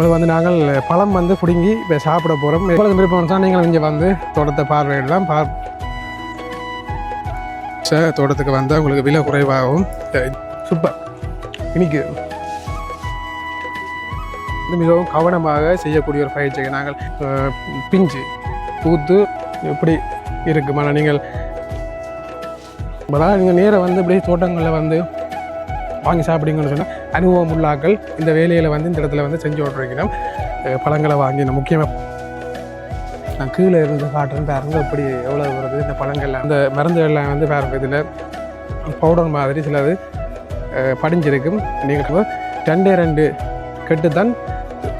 உங்களுக்கு வந்து நாங்கள் பழம் வந்து பிடுங்கி இப்போ சாப்பிட போகிறோம் எவ்வளோ விருப்பம் தான் நீங்கள் இங்கே வந்து தோட்டத்தை பார்வையிடலாம். பா சார் தோட்டத்துக்கு வந்தால் உங்களுக்கு விலை குறைவாகவும் சூப்பர். இனிக்கு. மிகவும் கவனமாக செய்யக்கூடிய ஒரு பயிற்சியை நாங்கள் பிஞ்சு பூத்து இப்படி இருக்குமான நீங்கள். அதாவது நீங்கள் நேராக வந்து இப்படி தோட்டங்களில் வந்து வாங்கி சாப்பிடுங்கன்னு சொன்னால் அனுபவம் உள்ளாக்கள் இந்த வேலையில் வந்து இந்த இடத்துல வந்து செஞ்சு விட்ருக்கணும் பழங்களை வாங்கி நான் முக்கியமாக நான் கீழே இருந்து காட்டுறேன். பாருங்க அப்படி எவ்வளோ வருது இந்த பழங்கள்லாம் இந்த மருந்துகள்லாம் வந்து பாருங்க இதில் பவுடர் மாதிரி சிலது படிஞ்சிருக்கும். நீங்கள் ரெண்டே ரெண்டு கெட்டு தான்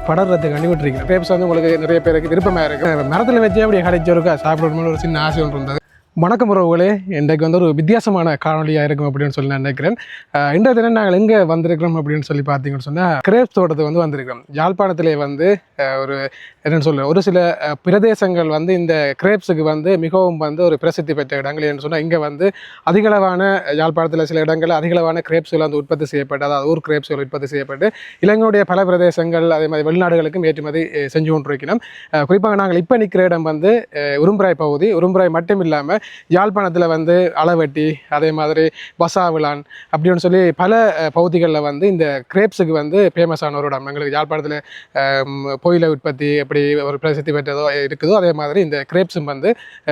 படர்றதுக்கு அனுப்பிட்டுருக்கீங்க கிரேப்ஸ் வந்து உங்களுக்கு நிறைய பேருக்கு விருப்பமாக இருக்குது மரத்தில் வச்சே அப்படி கிடைச்சிருக்கா சாப்பிடணும்னு ஒரு சின்ன ஆசை ஒன்று இருந்தது. வணக்கம் உறவுகளே. இன்றைக்கு வந்து ஒரு வித்தியாசமான காணொலியாக இருக்கும் அப்படின்னு சொல்லி நான் நினைக்கிறேன். இன்றைய தினம் நாங்கள் எங்கே வந்திருக்கிறோம் அப்படின்னு சொல்லி பார்த்தீங்கன்னு சொன்னால் கிரேப்ஸ் தோட்டத்துக்கு வந்து வந்திருக்கிறோம். யாழ்ப்பாணத்திலே வந்து ஒரு என்னென்னு சொல்ல ஒரு சில பிரதேசங்கள் வந்து இந்த கிரேப்ஸுக்கு வந்து மிகவும் வந்து ஒரு பிரசித்தி பெற்ற இடங்கள் என்று சொன்னால் இங்கே வந்து அதிகளவான யாழ்ப்பாணத்தில் சில இடங்கள் அதிகளவான கிரேப்ஸ்கள் வந்து உற்பத்தி செய்யப்பட்டு அதாவது ஊர் கிரேப்ஸ்கள் உற்பத்தி செய்யப்பட்டு இலங்கையுடைய பல பிரதேசங்கள் அதே மாதிரி வெளிநாடுகளுக்கும் ஏற்றுமதி செஞ்சு கொண்டிருக்கிறோம். குறிப்பாக நாங்கள் இப்போ நிற்கிற இடம் வந்து உரும்புராய் பகுதி. உரும்புராய் மட்டும் இல்லாமல் யாழ்ப்பாணத்தில் வந்து அளவட்டி அதே மாதிரி வசாவிளான் அப்படின்னு சொல்லி பல பகுதிகளில் வந்து இந்த கிரேப்ஸுக்கு வந்து ஃபேமஸான ஒரு இடம். எங்களுக்கு யாழ்ப்பாணத்தில் புயல உற்பத்தி எப்படி ஒரு பிரசித்தி பெற்றதோ இருக்குதோ அதே மாதிரி இந்த கிரேப்ஸும் வந்து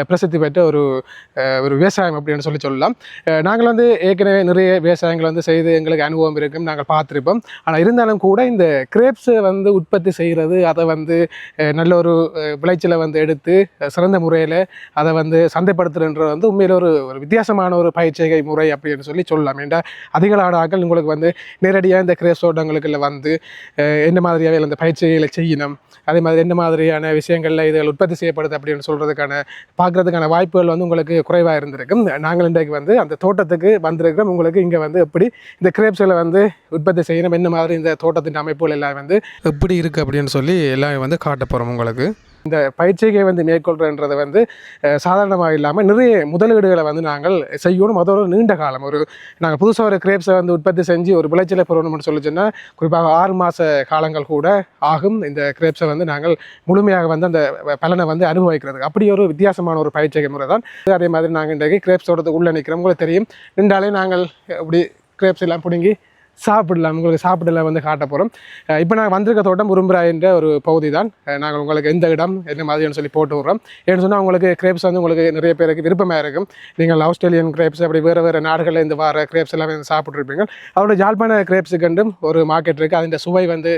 பிரசித்தி பெற்ற ஒரு ஒரு விவசாயம் அப்படின்னு சொல்லி சொல்லலாம். நாங்கள் வந்து ஏற்கனவே நிறைய விவசாயங்கள் வந்து செய்து எங்களுக்கு அனுபவம் இருக்கும் நாங்கள் பார்த்துருப்போம். ஆனால் இருந்தாலும் கூட இந்த கிரேப்ஸை வந்து உற்பத்தி செய்கிறது அதை வந்து நல்ல ஒரு விளைச்சலை வந்து எடுத்து சிறந்த முறையில் அதை வந்து சந்தைப்படுத்துறன்றது வந்து உண்மையில் ஒரு ஒரு வித்தியாசமான ஒரு பயிற்சிகை முறை அப்படின்னு சொல்லி சொல்லலாம். ஏன்டா அதிகளான ஆட்கள் உங்களுக்கு வந்து நேரடியாக இந்த கிரேஸ் வந்து என்ன மாதிரியாக இந்த பயிற்சிகளை செய்யணும் அதே மாதிரி என்ன மாதிரியான விஷயங்களில் இதுகள் உற்பத்தி செய்யப்படுது அப்படின்னு சொல்கிறதுக்கான பார்க்குறதுக்கான வாய்ப்புகள் வந்து உங்களுக்கு குறைவாக இருந்திருக்கும். நாங்கள் இன்றைக்கு வந்து அந்த தோட்டத்துக்கு வந்திருக்கிறோம். உங்களுக்கு இங்கே வந்து எப்படி இந்த கிரேப்ஸில் வந்து உற்பத்தி செய்யணும் என்ன மாதிரி இந்த தோட்டத்தின் அமைப்புகள் எல்லாம் வந்து எப்படி இருக்குது அப்படின்னு சொல்லி எல்லாம் வந்து காட்ட போகிறோம் உங்களுக்கு. இந்த பயிற்சியை வந்து மேற்கொள்றன்றது வந்து சாதாரணமாக இல்லாமல் நிறைய முதலீடுகளை வந்து நாங்கள் செய்யணும். அதோட நீண்ட காலம். ஒரு நாங்கள் புதுசாக ஒரு கிரேப்ஸை வந்து உற்பத்தி செஞ்சு ஒரு விளைச்சலை பெறணும்னு சொல்லி சொன்னால் குறிப்பாக ஆறு மாத காலங்கள் கூட ஆகும் இந்த கிரேப்ஸை வந்து நாங்கள் முழுமையாக வந்து அந்த பலனை வந்து அனுபவிக்கிறதுக்கு. அப்படி ஒரு வித்தியாசமான ஒரு பயிற்சிகை முறை தான் அதே மாதிரி நாங்கள் இன்றைக்கு கிரேப்ஸ் தோட்டத்துக்கு உள்ளே நிற்கிறோம் உங்களுக்கு தெரியும். நின்றாலே நாங்கள் அப்படி கிரேப்ஸ் எல்லாம் பிடுங்கி சாப்பிடலாம் உங்களுக்கு சாப்பிடலாம் வந்து காட்ட போகிறோம் இப்போ நாங்கள் வந்திருக்க தோட்டம் உரும்புரா என்ற ஒரு பகுதி தான் நாங்கள் உங்களுக்கு எந்த இடம் என்ன மாதிரின்னு சொல்லி போட்டு விட்றோம். ஏன்னு சொன்னால் உங்களுக்கு கிரேப்ஸ் வந்து உங்களுக்கு நிறைய பேருக்கு விருப்பமாக இருக்கும். நீங்கள் ஆஸ்திரேலியன் கிரேப்ஸ் அப்படி வேறு வேறு நாடுகளில் இந்த வார கிரேப்ஸ் எல்லாமே வந்து சாப்பிட்ருப்பீங்க அதோட ஜாழ்ப்பாண கிரேப்ஸுக்கண்டும் ஒரு மார்க்கெட் இருக்குது அதிൻ്റെ சுவை வந்து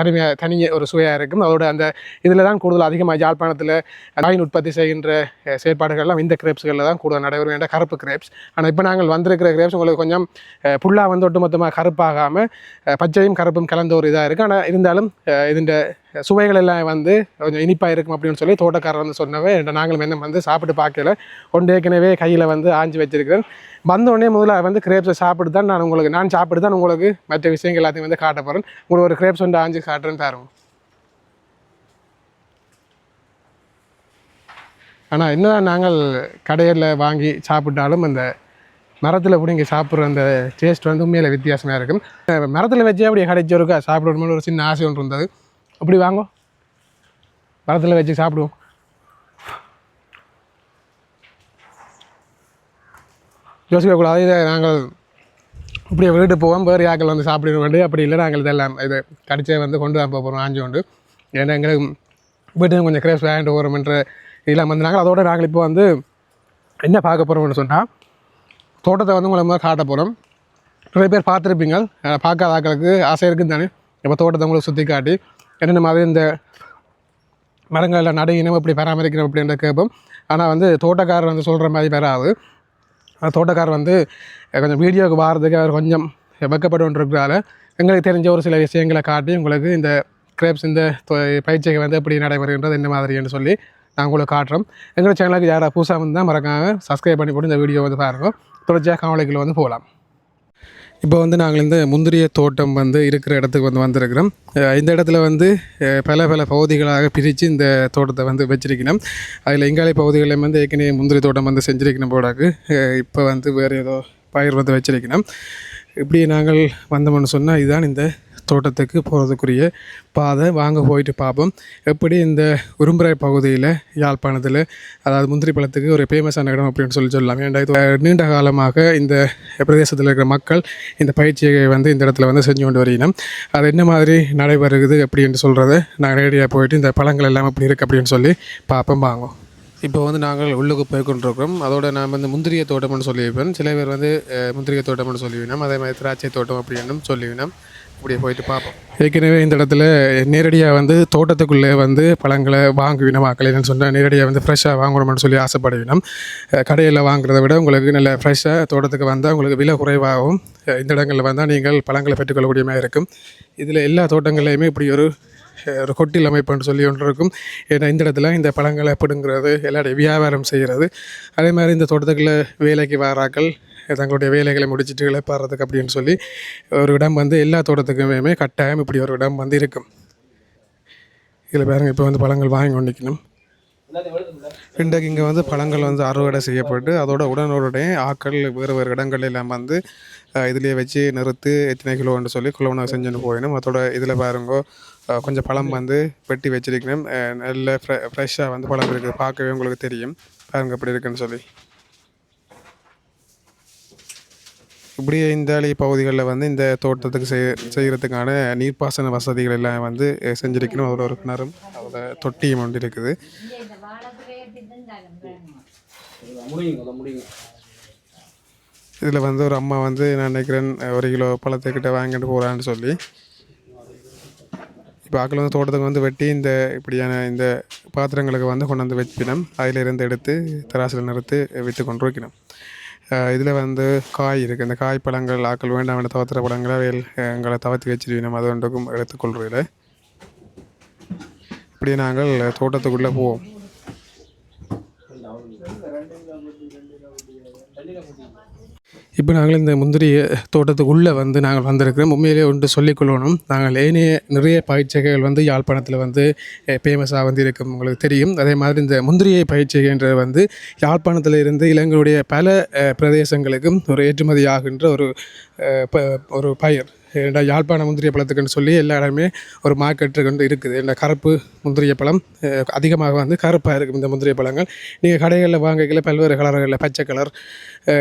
தனிமையாக தனிய ஒரு சுவையாக இருக்கும். அதோட அந்த இதில் தான் கூடுதல் அதிகமாக ஜாழ்ப்பாணத்தில் வாயின் உற்பத்தி செய்கின்ற செயற்பாடுகள்லாம் இந்த கிரேப்ஸ்களில் தான் கூடுதல் நடைபெறும் என்ற கருப்பு கிரேப்ஸ் ஆனால் இப்போ நாங்கள் வந்திருக்கிற கிரேப்ஸ் உங்களுக்கு கொஞ்சம் புல்லாக வந்து ஒட்டுமொத்தமாக கருப்பாகாமல் பச்சையும் கருப்பும் கலந்த ஒரு இதாக இருக்குது ஆனால் இருந்தாலும் இதுண்ட சுவைகள் எல்லாம் வந்து கொஞ்சம் இனிப்பாக இருக்கும் அப்படின்னு சொல்லி தோட்டக்காரர் வந்து சொன்னவே நாங்களும் என்ன வந்து சாப்பிட்டு பார்க்கல ஒன்று ஏற்கனவே கையில் வந்து ஆஞ்சு வச்சிருக்கிறேன். வந்தோடனே முதல்ல வந்து கிரேப்ஸை சாப்பிட்டு தான் நான் உங்களுக்கு நான் சாப்பிட்டு தான் உங்களுக்கு மற்ற விஷயங்கள் எல்லாத்தையும் வந்து காட்ட போகிறேன் உங்களுக்கு ஒரு கிரேப்ஸ் வந்து ஆஞ்சு காட்டுறேன்னு தரும் ஆனால் என்ன நாங்கள் கடையில் வாங்கி சாப்பிட்டாலும் அந்த மரத்தில் பிடிங்கி சாப்பிட்ற அந்த டேஸ்ட் வந்து உண்மையில் வித்தியாசமாக இருக்கும். மரத்தில் வச்சே அப்படி கடைச்சி இருக்கா சாப்பிடணும்னு ஒரு சின்ன ஆசை ஒன்று இருந்தது. அப்படி வாங்கோ. மரத்தில் வச்சு சாப்பிடுவோம். யோசிக்கக்கூடாது இதை நாங்கள் இப்படி வீட்டு போவோம் வேறு யாக்கள் வந்து சாப்பிட வேண்டிய அப்படி இல்லை நாங்கள் இதெல்லாம் இது கடிச்சே வந்து கொண்டு தான் போகிறோம் ஆஞ்சு கொண்டு. ஏன்னா எங்களுக்கு வீட்டுக்கு கொஞ்சம் கிரேஸ் வாங்கிட்டு போகிறோம்ன்ற இதெல்லாம் வந்து நாங்கள் அதோட நாங்கள் இப்போ வந்து என்ன பார்க்க போகிறோம்னு சொன்னால் தோட்டத்தை வந்து உங்களை முதல்ல காட்ட போகிறோம் நிறைய பேர் பார்த்துருப்பீங்க. பார்க்காத ஆட்களுக்கு ஆசை இருக்குது தானே. இப்போ தோட்டத்தை உங்களுக்கு சுற்றி காட்டி என்னென்ன மாதிரி இந்த மரங்களில் நடையினம் எப்படி பராமரிக்கணும் அப்படின்ற கேட்போம். ஆனால் வந்து தோட்டக்காரர் வந்து சொல்கிற மாதிரி வராது. அந்த தோட்டக்காரர் வந்து கொஞ்சம் வீடியோவுக்கு வாரதுக்கு அவர் கொஞ்சம் வெக்கப்பட்டு எங்களுக்கு தெரிஞ்ச ஒரு சில விஷயங்களை காட்டி உங்களுக்கு இந்த கிரேப்ஸ் இந்த பயிற்சிகள் வந்து எப்படி நடைபெறுகின்றது என்ன மாதிரின்னு சொல்லி நான் உங்களுக்கு காட்டுறோம். எங்களோட சேனலுக்கு யாராவது புதுசாக வந்து தான் மறக்காம சப்ஸ்கிரைப் பண்ணி போட்டு இந்த வீடியோ வந்து பாருங்கள் தொடர்ச்சியாக காவலைகள் வந்து போகலாம். இப்போ வந்து நாங்கள் இந்த முந்திரிய தோட்டம் வந்து இருக்கிற இடத்துக்கு வந்து வந்திருக்கிறோம். இந்த இடத்துல வந்து பல பல பகுதிகளாக பிரித்து இந்த தோட்டத்தை வந்து வச்சிருக்கணும் அதில் எங்காலை பகுதிகளில் வந்து ஏற்கனவே முந்திரி தோட்டம் வந்து செஞ்சுருக்கணும் போடாக்கு இப்போ வந்து வேறு ஏதோ பயிர் வந்து வச்சிருக்கணும் இப்படி நாங்கள் வந்தோம்னு சொன்னால் இதுதான் இந்த தோட்டத்துக்கு போகிறதுக்குரிய பாதை வாங்க போயிட்டு பார்ப்போம் எப்படி இந்த உரும்புரை பகுதியில் யாழ்ப்பாணத்தில் அதாவது முந்திரி பழத்துக்கு ஒரு ஃபேமஸான இடம் அப்படின்னு சொல்லி சொல்லலாம். ஏன்டா இது நீண்ட காலமாக இந்த பிரதேசத்தில் இருக்கிற மக்கள் இந்த பயிற்சியை வந்து இந்த இடத்துல வந்து செஞ்சு கொண்டு வருகிறோம் அது என்ன மாதிரி நடைபெறுகுது அப்படின்னு சொல்கிறத நாங்கள் நேரடியாக போயிட்டு இந்த பழங்கள் எல்லாம் எப்படி இருக்குது அப்படின்னு சொல்லி பார்ப்போம் வாங்குவோம். இப்போ வந்து நாங்கள் உள்ளுக்கு போய் கொண்டிருக்கிறோம் அதோட நான் வந்து முந்திரிய தோட்டம்னு சொல்லியிருப்பேன். சில பேர் வந்து முந்திரிய தோட்டம்னு சொல்லிவினோம் அதே மாதிரி திராட்சை தோட்டம் அப்படின்னு சொல்லிவினோம் அப்படியே போயிட்டு பார்ப்போம். ஏற்கனவே இந்த இடத்துல நேரடியாக வந்து தோட்டத்துக்குள்ளே வந்து பழங்களை வாங்குவினம் மக்கள் என்னன்னு சொன்னால் நேரடியாக வந்து ஃப்ரெஷ்ஷாக வாங்கணும்னு சொல்லி ஆசைப்படுவினம் கடையில் வாங்குறத விட உங்களுக்கு நல்ல ஃப்ரெஷ்ஷாக தோட்டத்துக்கு வந்தால் உங்களுக்கு விலை குறைவாகவும் இந்த இடங்களில் வந்தால் நீங்கள் பழங்களை பெற்றுக்கொள்ளக்கூடிய மாதிரி இருக்கும். இதில் எல்லா தோட்டங்கள்லையுமே இப்படி ஒரு ஒரு கொட்டில் அமைப்புன்னு சொல்லி ஒன்று இருக்கும். ஏன்னா இந்த இடத்துல இந்த பழங்களை பிடுங்கிறது எல்லாருடைய வியாபாரம் செய்கிறது அதே மாதிரி இந்த தோட்டத்துக்குள்ள வேலைக்கு வாராக்கள் தங்களுடைய வேலைகளை முடிச்சிட்டு இழப்பாடுறதுக்கு அப்படின்னு சொல்லி ஒரு இடம் வந்து எல்லா தோட்டத்துக்குமே கட்டாயம் இப்படி ஒரு இடம் வந்து இருக்கும். இதில் பாருங்க இப்போ வந்து பழங்கள் வாங்கி கொண்டு நிற்கணும் இன்றைக்கு இங்கே வந்து பழங்கள் வந்து அறுவடை செய்யப்பட்டு அதோட உடனுடனே ஆக்கள் வேறு வேறு இடங்கள் எல்லாம் வந்து இதுலேயே வச்சு நிறுத்து எத்தனை கிலோன்னு சொல்லி குலவனை செஞ்சுன்னு போயிடும் அதோட இதில் பாருங்கோ கொஞ்சம் பழம் வந்து வெட்டி வச்சிருக்கணும். நல்ல ஃப்ரெ ஃப்ரெஷ்ஷாக வந்து பழம் இருக்குது. பார்க்கவே உங்களுக்கு தெரியும். பாருங்க எப்படி இருக்குன்னு சொல்லி. இப்படியே இந்த பகுதிகளில் வந்து இந்த தோட்டத்துக்கு செய் செய்கிறதுக்கான நீர்ப்பாசன வசதிகள் எல்லாம் வந்து செஞ்சுருக்கணும் செஞ்சிருக்கணும். அதோட ஒரு கிணறும் அதோட தொட்டியும் ஒன்று இருக்குது. இதில் வந்து ஒரு அம்மா வந்து நான் நினைக்கிறேன் ஒரு கிலோ பழத்துக்கிட்ட வாங்கிட்டு போகிறான்னு சொல்லி. இப்போ ஆக்கள் வந்து தோட்டத்துக்கு வந்து வெட்டி இந்த இப்படியான இந்த பாத்திரங்களுக்கு வந்து கொண்டு வந்து வச்சினோம் அதிலிருந்து எடுத்து தராசில் நிறுத்து விற்று கொண்டு வைக்கணும் இதில் வந்து காய் இருக்குது இந்த காய் பழங்கள் ஆக்கள் வேண்டாம் வேண்ட தவத்துற பழங்களை வேல் எங்களை தவத்தி வச்சிருக்கணும் அது ஒன்றுக்கும் எடுத்துக்கொள்றதில்ல இப்படி நாங்கள் தோட்டத்துக்குள்ளே போவோம். இப்போ நாங்கள் இந்த முந்திரி தோட்டத்துக்குள்ளே வந்து நாங்கள் வந்திருக்கிறோம். உண்மையிலே ஒன்று சொல்லிக்கொள்ளணும் நாங்கள் ஏனைய நிறைய பயிற்சிகள் வந்து யாழ்ப்பாணத்தில் வந்து ஃபேமஸாக வந்து இருக்கும் உங்களுக்கு தெரியும். அதே மாதிரி இந்த முந்திரியை பயிற்சிகின்றது வந்து யாழ்ப்பாணத்தில் இருந்து இலங்கையுடைய பல பிரதேசங்களுக்கும் ஒரு ஏற்றுமதி ஆகின்ற ஒரு ப- ஒரு பயிர். ஏன்னா யாழ்ப்பாண முந்திரிய பழத்துக்குன்னு சொல்லி எல்லா இடமே ஒரு மார்க்கெட்டு கொண்டு இருக்குது. இந்த கருப்பு முந்திரிய பழம் அதிகமாக வந்து கருப்பாக இருக்கும் இந்த முந்திரிய பழங்கள். நீங்கள் கடைகளில் வாங்கல பல்வேறு கலர்களில் பச்சை கலர்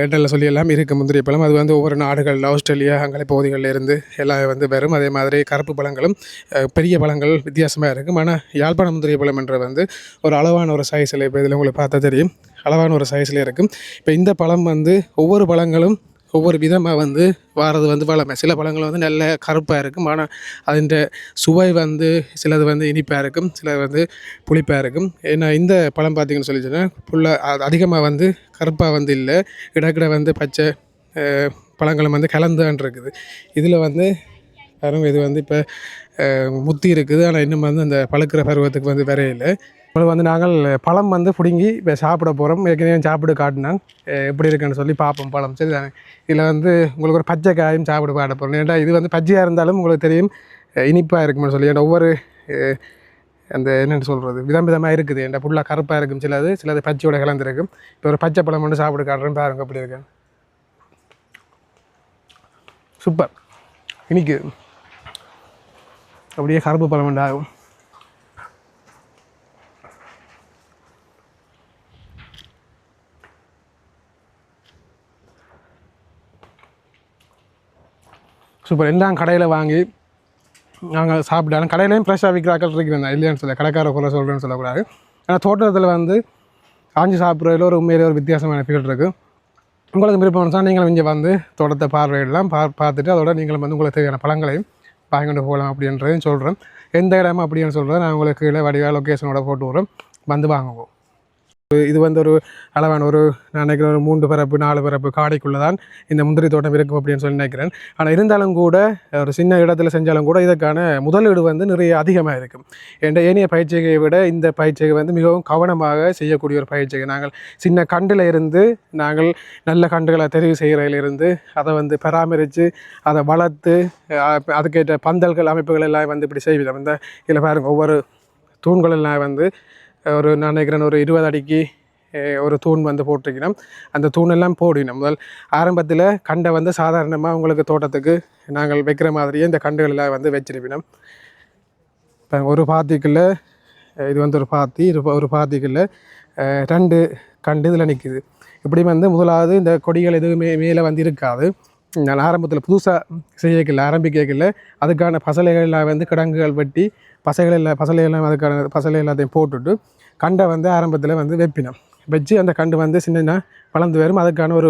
இடங்களில் சொல்லி எல்லாம் இருக்குது முந்திரிய பழம். அது வந்து ஒவ்வொரு நாடுகளில் ஆஸ்திரேலியா அங்கே பகுதிகளில் இருந்து எல்லாம் வந்து வரும். அதே மாதிரி கருப்பு பழங்களும் பெரிய பழங்கள் வித்தியாசமாக இருக்கும். ஆனால் யாழ்ப்பாண முந்திரிய பழம் என்ற வந்து ஒரு அளவான ஒரு சைஸில் இப்போ இதில் உங்களுக்கு பார்த்தா தெரியும். அளவான ஒரு சைஸில் இருக்கும். இப்போ இந்த பழம் வந்து ஒவ்வொரு பழங்களும் ஒவ்வொரு விதமாக வந்து வாரது வந்து பழமை சில பழங்கள் வந்து நல்ல கருப்பாக இருக்கும். ஆனால் அதன் சுவை வந்து சிலது வந்து இனிப்பாக இருக்கும். சிலது வந்து புளிப்பாக இருக்கும். ஏன்னா இந்த பழம் பார்த்தீங்கன்னு சொல்லி சொன்னால் ஃபுல்லாக அதிகமாக வந்து கருப்பாக வந்து இல்லை. இடக்கிட வந்து பச்சை பழங்களும் வந்து கலந்துன்னு இருக்குது. இதில் வந்து பாருங்க இது வந்து இப்போ முத்தி இருக்குது. ஆனால் இன்னும் வந்து அந்த பழுக்கிற பருவத்துக்கு வந்து வரையில. இப்போ வந்து நாங்கள் பழம் வந்து பிடுங்கி இப்போ சாப்பிட போகிறோம் ஏற்கனவே சாப்பிட காட்டினாங்க. எப்படி இருக்குன்னு சொல்லி பார்ப்போம் பழம். சரி தானே இதில் வந்து உங்களுக்கு ஒரு பச்சை காயும் சாப்பிட பாட போகிறோம் ஏன்னா இது வந்து பச்சையாக இருந்தாலும் உங்களுக்கு தெரியும் இனிப்பாக இருக்கும்னு சொல்லி. ஏன்னா ஒவ்வொரு அந்த என்னென்னு சொல்கிறது விதம் விதமாக இருக்குது. ஏன்டா ஃபுல்லாக கருப்பாக இருக்கும். சிலது சிலது பச்சையோட கலந்துருக்கும் இப்போ ஒரு பச்சை பழம் மட்டும் சாப்பிட காட்டுறேன். பாருங்க அப்படி இருக்கேன் சூப்பர். இனிக்கு. அப்படியே கருப்பு பழம் ஆகும் சூப்பர். எல்லாம் கடையில் வாங்கி நாங்கள் சாப்பிட்டாலும் கடையிலையும் ஃப்ரெஷ்ஷாக விற்கிறாக்கள் இருக்கிறேன் இல்லையான்னு சொல்ல கடைக்கார குறை சொல்கிறேன்னு சொல்லக்கூடாது. ஆனால் தோட்டத்தில் வந்து காஞ்சி சாப்பிட்றதுல ஒரு உண்மையிலே ஒரு வித்தியாசமான ஃபீல் இருக்குது உங்களுக்கு விருப்பம் தான் நீங்களும் இங்கே வந்து தோட்டத்தை பார்வையிடலாம். பா பார்த்துட்டு அதோட நீங்களும் வந்து உங்களுக்கு தேவையான பழங்களையும் வாங்கிட்டு போகலாம் அப்படின்றதையும் சொல்கிறேன் எந்த இடம் அப்படின்னு சொல்கிறத நான் உங்களுக்கு கீழே வடிவாக லொக்கேஷனோட போட்டு விட்றேன் வந்து வாங்குவோம். இது வந்து ஒரு அளவான ஒரு நான் நினைக்கிறேன் ஒரு மூன்று பிறப்பு நாலு பிறப்பு காடைக்குள்ளே தான் இந்த முந்திரி தோட்டம் இருக்கும் அப்படின்னு சொல்லி நினைக்கிறேன். ஆனால் இருந்தாலும் கூட ஒரு சின்ன இடத்துல செஞ்சாலும் கூட இதற்கான முதலீடு வந்து நிறைய அதிகமாக இருக்கும் என்ற ஏனைய பயிற்சியை விட இந்த பயிற்சியை வந்து மிகவும் கவனமாக செய்யக்கூடிய ஒரு பயிற்சிகை நாங்கள் சின்ன கண்டில் இருந்து நாங்கள் நல்ல கண்டுகளை தெரிவு செய்கிறதிலிருந்து அதை வந்து பராமரித்து அதை வளர்த்து அதுக்கேற்ற பந்தல்கள் அமைப்புகள் எல்லாம் வந்து இப்படி செய்வோம் இந்த இதில் பாருங்கள் ஒவ்வொரு தூண்கள் எல்லாம் வந்து ஒரு நான் நினைக்கிறேன் ஒரு இருபது அடிக்கு ஒரு தூண் வந்து போட்டிருக்கணும். அந்த தூணெல்லாம் போடணும். முதல் ஆரம்பத்தில் கண்டை வந்து சாதாரணமாக உங்களுக்கு தோட்டத்துக்கு நாங்கள் வைக்கிற மாதிரியே இந்த கண்டுகளெல்லாம் வந்து வச்சிருப்பினோம். இப்போ ஒரு பாத்திக்குள்ளே இது வந்து ஒரு பாத்தி இது ஒரு பாத்திக்குள்ளே ரெண்டு கண்டு இதில் நிற்கிது இப்படி வந்து முதலாவது இந்த கொடிகள் எதுவுமே மேலே வந்து இருக்காது. நான் ஆரம்பத்தில் புதுசாக செய்யக்கல ஆரம்பிக்கல அதுக்கான பசலைகள்லாம் வந்து கிடங்குகள் வெட்டி பசைகள் எல்லாம் பசலையெல்லாம் அதுக்கான பசலை எல்லாத்தையும் போட்டுட்டு கண்டை வந்து ஆரம்பத்தில் வந்து வெப்பினோம். வச்சு அந்த கண்டு வந்து சின்ன வளர்ந்து வரும். அதுக்கான ஒரு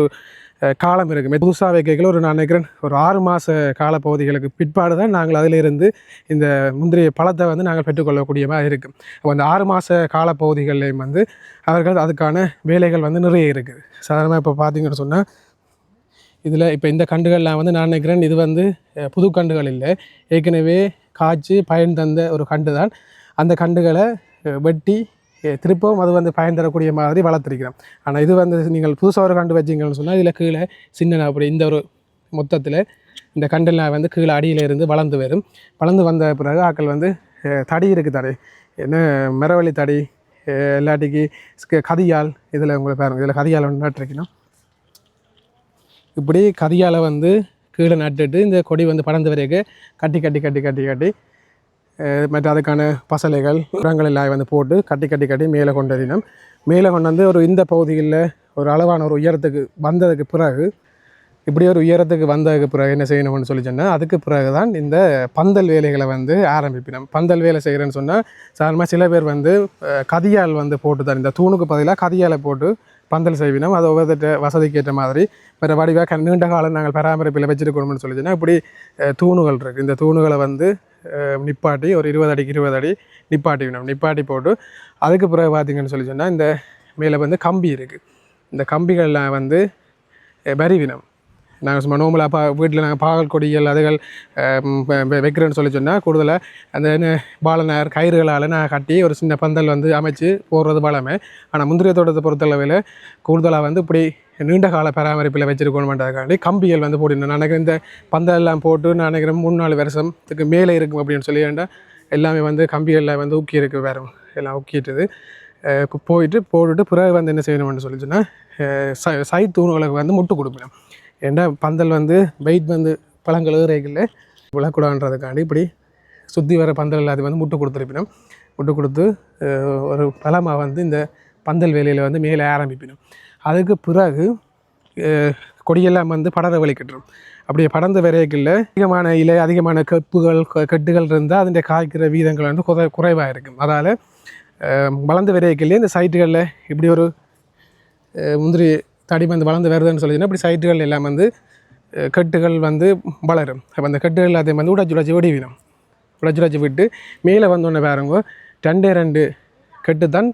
காலம் இருக்குது புதுசாக வைக்கல ஒரு நான் நினைக்கிறேன் ஒரு ஆறு மாத காலப்பகுதிகளுக்கு பிற்பாடு தான் நாங்கள் அதிலிருந்து இந்த முந்திரிய பழத்தை வந்து நாங்கள் பெற்றுக்கொள்ளக்கூடிய மாதிரி இருக்குது அப்போ அந்த ஆறு மாத காலப்பகுதிகள்லையும் வந்து அவர்கள் அதுக்கான வேலைகள் வந்து நிறைய இருக்குது. சாதாரணமாக இப்போ பார்த்தீங்கன்னு சொன்னால் இதில் இப்போ இந்த கண்டுகள்லாம் வந்து நான் நினைக்கிறேன் இது வந்து புது கண்டுகள் இல்லை. ஏற்கனவே காய்ச்சி பயன் தந்த ஒரு கண்டு தான். அந்த கண்டுகளை வெட்டி திருப்பவும் அது வந்து பயன் தரக்கூடிய மாதிரி வளர்த்துருக்கிறோம். ஆனால் இது வந்து நீங்கள் புதுசாக ஒரு கண்டு வச்சிங்கன்னு சொன்னால் இதில் கீழே சின்ன அப்படி இந்த ஒரு மொத்தத்தில் இந்த கண்டெல்லாம் வந்து கீழே அடியில் இருந்து வளர்ந்து வரும். வளர்ந்து வந்த பிறகு ஆக்கள் வந்து தடி இருக்குது தடி. என்ன மரவள்ளி தடி இல்லாட்டிக்கு கதியால் இதில் உங்களுக்கு பாருங்கள் இதில் கதியால் ஒன்று நட்டுருக்கணும். இப்படி கதியால் வந்து கீழே நட்டுட்டு இந்த கொடி வந்து பறந்த வரைக்கும் கட்டி கட்டி கட்டி கட்டி கட்டி மற்ற அதுக்கான பசலைகள் உரங்கள் எல்லாம் வந்து போட்டு கட்டி கட்டி கட்டி மேலே கொண்டு வரினோம் மேலே கொண்டு வந்து ஒரு இந்த பகுதியில் ஒரு அளவான ஒரு உயரத்துக்கு வந்ததுக்கு பிறகு இப்படி ஒரு உயரத்துக்கு வந்ததுக்கு பிறகு என்ன செய்யணும்னு சொல்லி சொன்னால் அதுக்கு பிறகு தான் இந்த பந்தல் வேலைகளை வந்து ஆரம்பிப்பினோம். பந்தல் வேலை செய்கிறேன்னு சொன்னால் சாதாரணமாக சில பேர் வந்து கதியால் வந்து போட்டு தான் இந்த தூணுக்கு பதிலாக கதியால் போட்டு பந்தல் செய்வினோம். அது ஒவ்வொருத்த வசதிக்கு ஏற்ற மாதிரி வேறு வடிவாக நீண்ட காலம் நாங்கள் பராமரிப்பில் வச்சுருக்கணும்னு சொல்லி சொன்னால் இப்படி தூணுகள் இருக்குது இந்த தூணுகளை வந்து நிப்பாட்டி ஒரு இருபது அடிக்கு இருபது அடி நிப்பாட்டி விடணும். நிப்பாட்டி போட்டு அதுக்கு பிறகு பார்த்தீங்கன்னு சொல்லி சொன்னால் இந்த மேலே வந்து கம்பி இருக்குது இந்த கம்பிகள்லாம் வந்து வரிவினம் நாங்கள் சும்மா நோம்பலாக பா வீட்டில் நாங்கள் பாகல் கொடிகள் அதுகள் வைக்கிறேன்னு சொல்லி சொன்னால் கூடுதலாக அந்த என்ன பாலனார் கயிறுகளால் நான் கட்டி ஒரு சின்ன பந்தல் வந்து அமைச்சு போடுறது பலமே. ஆனால் முந்திரிய தோட்டத்தை பொறுத்தளவில் கூடுதலாக வந்து இப்படி நீண்ட கால பராமரிப்பில் வச்சிருக்கணுமென்றதுக்காண்டி கம்பிகள் வந்து போட்டு நான் நினைக்கிறேன் இந்த பந்தல் எல்லாம் போட்டு நான் நினைக்கிறேன் மூணு நாலு வருஷத்துக்கு மேலே இருக்கும் அப்படின்னு சொல்லி வேண்டாம் எல்லாமே வந்து கம்பிகளில் வந்து ஊக்கி இருக்கு வேறு எல்லாம் ஊக்கிட்டுது. போயிட்டு போட்டுட்டு பிறகு வந்து என்ன செய்யணும்னு சொல்லி சொன்னால் சை தூணுகளுக்கு வந்து முட்டு கொடுப்பேன் ஏன்னா பந்தல் வந்து வெயிட் வந்து பழங்கழுகுறைகளில் விழக்கூடாதுன்றதுக்காண்டி இப்படி சுற்றி வர பந்தல் எல்லாத்தையும் வந்து முட்டு கொடுத்துருப்பினோம். முட்டு கொடுத்து ஒரு பழமாக வந்து இந்த பந்தல் வேலையில் வந்து மேலே ஆரம்பிப்பினோம். அதுக்கு பிறகு கொடியெல்லாம் வந்து படர வலிக்கட்டுரும் அப்படி படர்ந்த விரைகளில் அதிகமான இலை அதிகமான கப்புகள் க- இருந்தால் அதனுடைய காய்க்கிற வீதங்கள் வந்து குறை குறைவாக இருக்கும் அதால் வளர்ந்த விரைகளிலே இந்த சைட்டுகளில் இப்படி ஒரு முந்திரி தடி வந்து வளர்ந்து வருதுன்னு சொல்லிச்சுன்னா இப்படி சைட்டுகள் எல்லாம் வந்து கட்டுகள் வந்து வளரும். அப்போ அந்த கட்டுகள் எல்லாத்தையும் வந்து உடச்சி உடச்சி விடுவிடும். உடச்சி உடச்சி விட்டு மேலே வந்தோடனே பாருங்க ரெண்டே ரெண்டு கட்டு தான்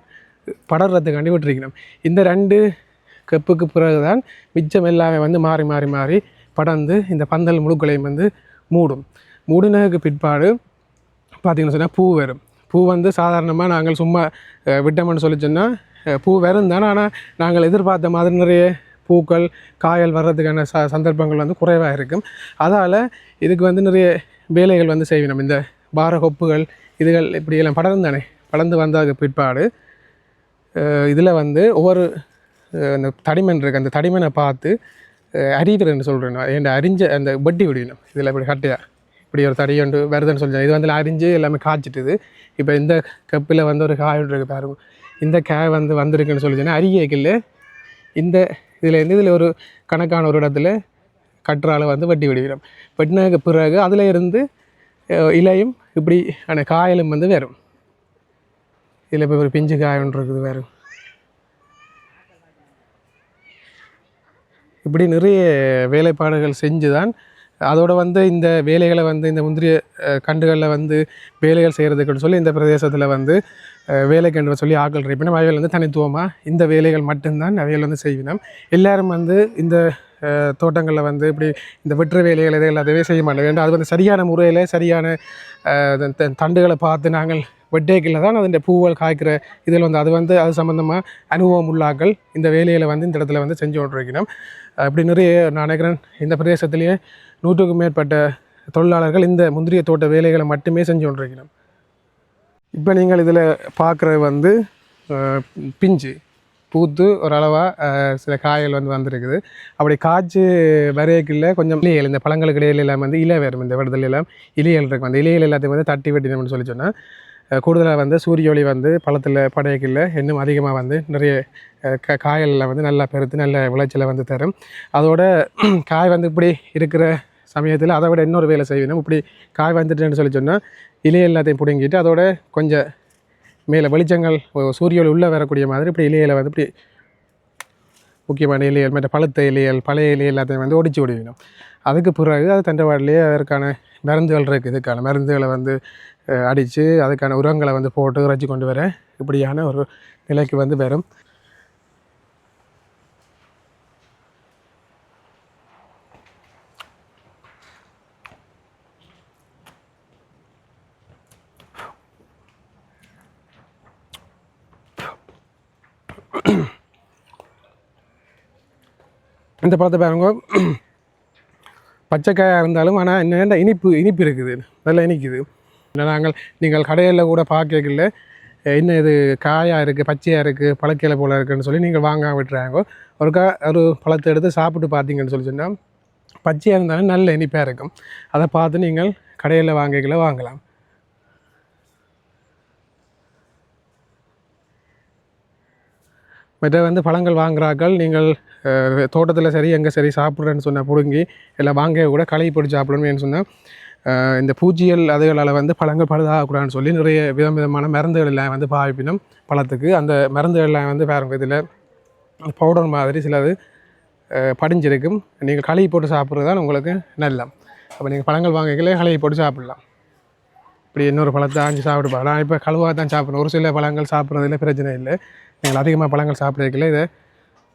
படர்றதுக்காண்டி விட்டுருக்கணும். இந்த ரெண்டு கப்புக்கு பிறகு தான் மிச்சம் எல்லாமே வந்து மாறி மாறி மாறி படர்ந்து இந்த பந்தல் முழுக்களையும் வந்து மூடும். மூடினதுக்கு பிற்பாடு பார்த்தீங்கன்னு சொன்னால் பூ வரும். பூ வந்து சாதாரணமாக நாங்கள் சும்மா விட்டோம்னு சொல்லி சொன்னால் பூ வரும் தானே ஆனால் நாங்கள் எதிர்பார்த்த மாதிரி நிறைய பூக்கள் காயல் வர்றதுக்கான ச சந்தர்ப்பங்கள் வந்து குறைவாக இருக்கும். அதால் இதுக்கு வந்து நிறைய வேலைகள் வந்து செய்வினோம் இந்த பார கொப்புகள் இதுகள் இப்படி எல்லாம் படர்ந்து தானே படர்ந்து வந்ததுக்கு பிற்பாடு இதில் வந்து ஒவ்வொரு அந்த தடிமன் இருக்குது அந்த தடிமனை பார்த்து அறிவுறன்னு சொல்கிறேன் என் அரிஞ்ச அந்த வட்டி விடணும். இதில் இப்படி கட்டையா? இப்படி ஒரு தடி ஒன்று வருதுன்னு சொல்லி இது வந்து அரிஞ்சு எல்லாமே காய்ச்சிட்டுது. இப்போ இந்த கப்பில் வந்து ஒரு காய் ஒன்று இருக்கு பாருங்க. இந்த காய் வந்து வந்திருக்குன்னு சொல்லி சொன்னால் அரியக்கில் இந்த இதில் இருந்து இதில் ஒரு கணக்கான ஒரு இடத்துல கற்றால் வந்து வெட்டி விடுகிறோம். வெட்டினதுக்கு பிறகு அதில் இருந்து இலையும் இப்படி அந்த காயலும் வந்து வரும். இதில் இப்போ ஒரு பிஞ்சு காய் ஒன்று இருக்குது வேறு இப்படி நிறைய வேலைப்பாடுகள் செஞ்சு தான் அதோடு வந்து இந்த வேலைகளை வந்து இந்த முந்திரிய கண்டுகளில் வந்து வேலைகள் செய்கிறதுக்குன்னு சொல்லி இந்த பிரதேசத்தில் வந்து அஹ், வேலைக்கன்று சொல்லி ஆக்கள் இருப்பினும் அவைகள் வந்து தனித்துவமாக இந்த வேலைகள் மட்டும்தான் அவைகள் வந்து செய்வினோம். எல்லாரும் வந்து இந்த தோட்டங்களில் வந்து இப்படி இந்த வெற்று வேலைகள் இதை எல்லாத்தையுமே செய்ய மாட்டோம் ஏன்னா அது வந்து சரியான முறையில் சரியான தண்டுகளை பார்த்து நாங்கள் வெட்டேக்கில் தான் அதன் பூவல் காய்க்கிற இதில் வந்து அது வந்து அது சம்மந்தமாக அனுபவம் உள்ளாக்கள் இந்த வேலைகளை வந்து இந்த இடத்துல வந்து செஞ்சு கொண்டிருக்கணும் அப்படி நிறைய நான் நினைக்கிறேன் இந்த பிரதேசத்திலேயே நூற்றுக்கும் மேற்பட்ட தொழிலாளர்கள் இந்த முந்திரிய தோட்ட வேலைகளை மட்டுமே செஞ்சு கொண்டிருக்கணும் இப்போ நீங்கள் இதில் பார்க்குறது வந்து பிஞ்சு பூத்து ஓரளவாக சில காய்கள் வந்து வந்திருக்குது. அப்படி காய்ச்சி வரையக்கில் கொஞ்சம் இலைகள் இந்த பழங்களுக்கு இடையில எல்லாம் வந்து இலை வரும் இந்த விடுதலை எல்லாம் இலைகள் இருக்கும் அந்த இலைகள் எல்லாத்தையும் வந்து தட்டி வெட்டினோம்னு சொல்லி சொன்னால் கூடுதலாக வந்து சூரிய ஒளி வந்து பழத்தில் படையக்கில் இன்னும் அதிகமாக வந்து நிறைய க காய்களில் வந்து நல்லா பெருத்து நல்ல விளைச்சலை வந்து தரும். அதோட காய் வந்து இப்படி இருக்கிற சமயத்தில் அதை விட இன்னொரு வேலை செய்யணும். இப்படி காய் வந்துட்டுன்னு சொல்லி சொன்னால் இலை எல்லாத்தையும் பிடுங்கிட்டு அதோட கொஞ்சம் மேலே வெளிச்சங்கள் சூரிய ஒளி உள்ளே வரக்கூடிய மாதிரி இப்படி இலையில வந்து இப்படி முக்கியமான இலைகள் மற்ற பழுத்த இலைகள் பழைய இலை எல்லாத்தையும் வந்து ஒடிச்சு விடுவிடும் அதுக்கு பிறகு அது தண்டவாடிலேயே அதற்கான மருந்துகள் இருக்குது இதுக்கான மருந்துகளை வந்து அடித்து அதுக்கான உரங்களை வந்து போட்டு இறைச்சி கொண்டு வர இப்படியான ஒரு நிலைக்கு வந்து வரும். இந்த படத்தை பாருங்க. பச்சைக்காயாக இருந்தாலும் ஆனால் என்ன இனிப்பு இனிப்பு இருக்குது. நல்லா இனிக்குது. நாங்கள் நீங்கள் கடையில் கூட பார்க்கல என்ன இது காயாக இருக்குது பச்சையாக இருக்குது பழக்கையில போல் இருக்குன்னு சொல்லி நீங்கள் வாங்க விட்டுறாங்க. ஒருக்கா ஒரு பழத்தை எடுத்து சாப்பிட்டு பார்த்தீங்கன்னு சொல்லி சொன்னால் பச்சையாக இருந்தாலும் நல்ல இனிப்பாக இருக்கும். அதை பார்த்து நீங்கள் கடையில் வாங்கிக்கல வாங்கலாம். மற்ற வந்து பழங்கள் வாங்குறாக்கள் நீங்கள் தோட்டத்தில் சரி எங்கே சரி சாப்பிட்றேன்னு சொன்ன பிடுங்கி இல்லை வாங்க கூட களை போட்டு சாப்பிடணும்னு சொன்னால் இந்த பூச்சியல் அதுகளால் வந்து பழங்கள் பழுதாகக்கூடாதுன்னு சொல்லி நிறைய விதம் விதமான மருந்துகள் எல்லாம் வந்து பாவிப்பினும் பழத்துக்கு. அந்த மருந்துகள் எல்லாம் வந்து வேறு இதில் பவுடர் மாதிரி சிலது படிஞ்சிருக்கும். நீங்கள் களை போட்டு சாப்பிட்றது தான் உங்களுக்கு நல்லம். அப்போ நீங்கள் பழங்கள் வாங்கிக்கல களையை போட்டு சாப்பிட்லாம். இப்படி இன்னொரு பழத்தை ஆஞ்சு சாப்பிடுப்பா. நான் இப்போ கழுவாக தான் சாப்பிட்றேன் ஒரு சில பழங்கள் சாப்பிட்றதுல பிரச்சனை இல்லை. நீங்கள் அதிகமாக பழங்கள் சாப்பிட்றதுக்குள்ள இதை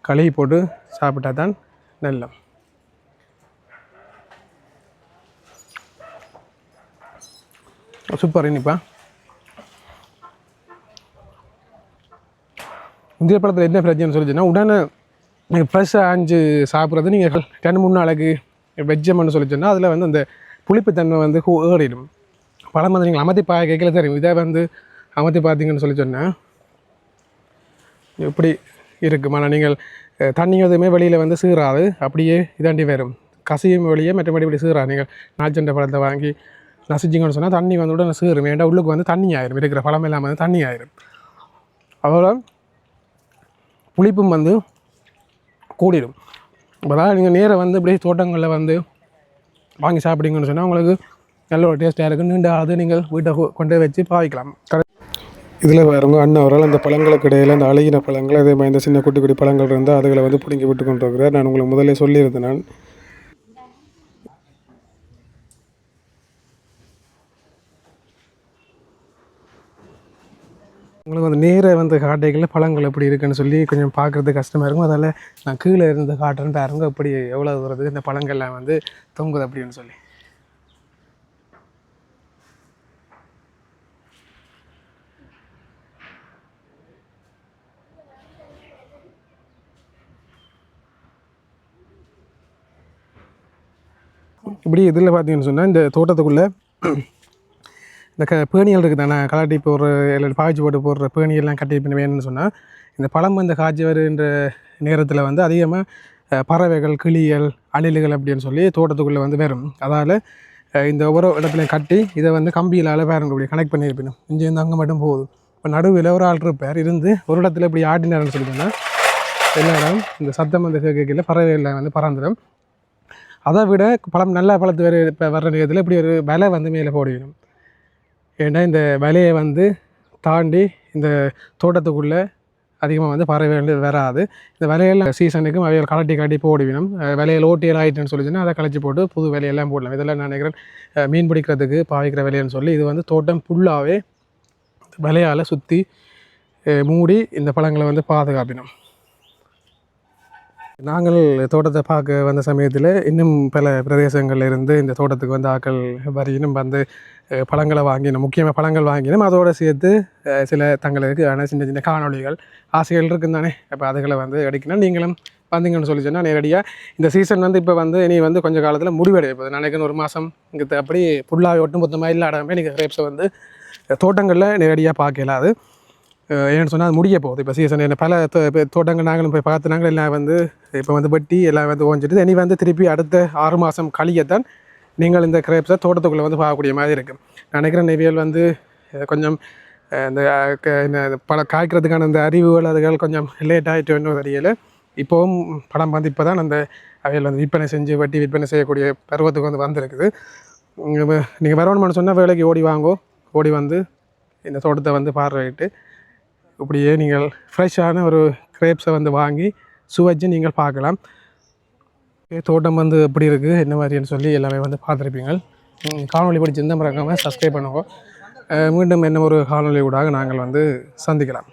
கழுவி போட்டு சாப்பிட்டா தான் நல்லம் சூப்பர் இனிப்பா. இந்திய பழத்தில் என்ன பிரச்சனைன்னு சொல்லிச்சுன்னா உடனே நீங்கள் ஃப்ரெஷ்ஷாக ஆஞ்சு சாப்பிட்றது நீங்கள் ரெண்டு மூணு நாளைக்கு வெஜ்ஜம்னு சொல்லி சொன்னால் அதில் வந்து அந்த புளிப்புத்தன்மை வந்து ஏறிடும். பழம் வந்து நீங்கள் அமர்த்தி பா கேட்கல தெரியும் இதே வந்து அமர்த்தி பார்த்தீங்கன்னு சொல்லி சொன்னால் எப்படி இருக்கும் ஆனால் நீங்கள் தண்ணி எதுவுமே வெளியில் வந்து சீராது அப்படியே இதாண்டி வரும். கசியும் வெளியே மற்றபடி இப்படி சீரா நீங்கள் நாச்சண்ட பழத்தை வாங்கி நசிச்சிங்கன்னு சொன்னால் தண்ணி வந்து உடனே சீரும் ஏன்டா உள்ளுக்கு வந்து தண்ணி ஆயிரும். இருக்கிற பழம் இல்லாமல் வந்து தண்ணி ஆயிரும். அதோட புளிப்பும் வந்து கூடிடும் அதாவது நீங்கள் நேராக வந்து இப்படியே தோட்டங்களில் வந்து வாங்கி சாப்பிட்டீங்கன்னு சொன்னால் உங்களுக்கு நல்ல ஒரு டேஸ்ட்டாக இருக்கும் நீண்ட அது நீங்கள் வீட்டை கொண்டு வச்சு பாவிக்கலாம் இதில் பாருங்க அண்ணன் அந்த பழங்களுக்கு இடையில் அந்த அழகின பழங்கள் அதே மாதிரி இந்த சின்ன குட்டி குட்டி பழங்கள் இருந்தால் அதுகளை வந்து பிடுங்கி விட்டு கொண்டு இருக்கிறார் நான் உங்களுக்கு முதலே சொல்லியிருந்தேன் நான் உங்களுக்கு வந்து நேராக வந்து காட்டைகளில் பழங்கள் எப்படி இருக்குன்னு சொல்லி கொஞ்சம் பார்க்குறது கஷ்டமாக இருக்கும் அதால் நான் கீழே இருந்து காட்டுறேன்னு பாருங்க எப்படி எவ்வளோ தூரத்துக்கு இந்த பழங்கள்லாம் வந்து தொங்குது அப்படின்னு சொல்லி இப்படி இதில் பார்த்தீங்கன்னு சொன்னால் இந்த தோட்டத்துக்குள்ளே இந்த க பேணிகள் இருக்குது தானே? கலாட்டி போடுற இல்லை பாய்ச்சி போட்டு போடுற பேணியெல்லாம் கட்டி பண்ணி வேணும்னு சொன்னால் இந்த பழம் வந்து காய்ச்சி வருகின்ற நேரத்தில் வந்து அதிகமாக பறவைகள் கிளிகள் அணில்கள் அப்படின்னு சொல்லி தோட்டத்துக்குள்ளே வந்து வரும். அதால் இந்த ஒவ்வொரு இடத்துலையும் கட்டி இதை வந்து கம்பியிலால் பாருங்க இப்படி கனெக்ட் பண்ணியிருப்பினும் இங்கே இருந்து அங்கே மட்டும் போகுது இப்போ நடுவில் ஒரு ஆள் இருப்பார். இருந்து ஒரு இடத்துல இப்படி ஆடினார்னு சொல்லி சொன்னால் எல்லா இடம் இந்த சத்தம் வந்து கேட்கல பறவைகள் வந்து பறந்துடும் அதை விட பழம் நல்லா பழத்து வர இப்போ வர்ற நேரத்தில் இப்படி ஒரு விலை வந்து மேலே போடணும். ஏன்னா இந்த விலையை வந்து தாண்டி இந்த தோட்டத்துக்குள்ளே அதிகமாக வந்து பறவைகள் வராது. இந்த விலையெல்லாம் சீசனுக்கும் அவைகள் கலட்டி கட்டி போடுவினும் விலையில் ஓட்டியல் ஆகிட்டுன்னு சொல்லிச்சுன்னா அதை கழிச்சு போட்டு புது விலையெல்லாம் போடலாம். இதெல்லாம் நான் நினைக்கிறேன் மீன் பிடிக்கிறதுக்கு பாவிக்கிற விலைன்னு சொல்லி இது வந்து தோட்டம் ஃபுல்லாகவே விலையால் சுற்றி மூடி இந்த பழங்களை வந்து பாதுகாப்பினோம். நாங்கள் தோட்டத்தை பார்க்க வந்த சமயத்தில் இன்னும் பல பிரதேசங்களில் இருந்து இந்த தோட்டத்துக்கு வந்து ஆக்கள் வரையினும் வந்து பழங்களை வாங்கினோம் முக்கியமாக பழங்கள் வாங்கினோம் அதோடு சேர்த்து சில தங்களுக்கு ஆனால் சின்ன சின்ன காணொளிகள் ஆசைகள் இருக்கும் தானே? அப்போ அதுகளை வந்து எடுக்கணும். நீங்களும் வந்தீங்கன்னு சொல்லி சொன்னால் நேரடியாக இந்த சீசன் வந்து இப்போ வந்து இனி வந்து கொஞ்சம் காலத்தில் முடிவடைய போகுது. நினைக்கிறேன் ஒரு மாதம் இங்கே அப்படி ஃபுல்லாக ஒட்டு மொத்தமாக இல்லாடாமல் நீங்கள் கிரேப்ஸை வந்து தோட்டங்களில் நேரடியாக பார்க்க என்னென்னு ஏன்னு சொன்னால் அது முடிய போகுது. இப்போ சீசன் என்ன பல தோட்டங்கள் நாங்களும் போய் பார்த்து நாங்கள் எல்லாம் வந்து இப்போ வந்து வெட்டி எல்லாம் வந்து ஓஞ்சிட்டு இனி வந்து திருப்பி அடுத்த ஆறு மாதம் கழியத்தான் நீங்கள் இந்த கிரேப்ஸை தோட்டத்துக்குள்ளே வந்து பார்க்கக்கூடிய மாதிரி இருக்கும் நான் நினைக்கிறேன் நெவியல் வந்து கொஞ்சம் இந்த க- என்ன பல காய்க்கிறதுக்கான இந்த அறிவுகள் அதுகள் கொஞ்சம் லேட் ஆகிட்டு ஒன்றும் தெரியல. இப்போவும் படம் வந்து இப்போ தான் அந்த அவையில் வந்து விற்பனை செஞ்சு வட்டி விற்பனை செய்யக்கூடிய பருவத்துக்கு வந்து வந்திருக்குது. நீங்கள் வரணும்னு சொன்னால் வேலைக்கு ஓடி வாங்கோ. ஓடி வந்து இந்த தோட்டத்தை வந்து பார்வையிட்டு இப்படியே நீங்கள் ஃப்ரெஷ்ஷான ஒரு கிரேப்ஸை வந்து வாங்கி சுவைச்சு நீங்கள் பார்க்கலாம். தோட்டம் வந்து எப்படி இருக்குது என்ன மாதிரின்னு சொல்லி எல்லாமே வந்து பார்த்துருப்பீங்க காணொலி காணொளி மறக்காமல் சப்ஸ்கிரைப் பண்ணுவோம் மீண்டும் என்ன ஒரு காணொளி ஊடாக நாங்கள் வந்து சந்திக்கலாம்.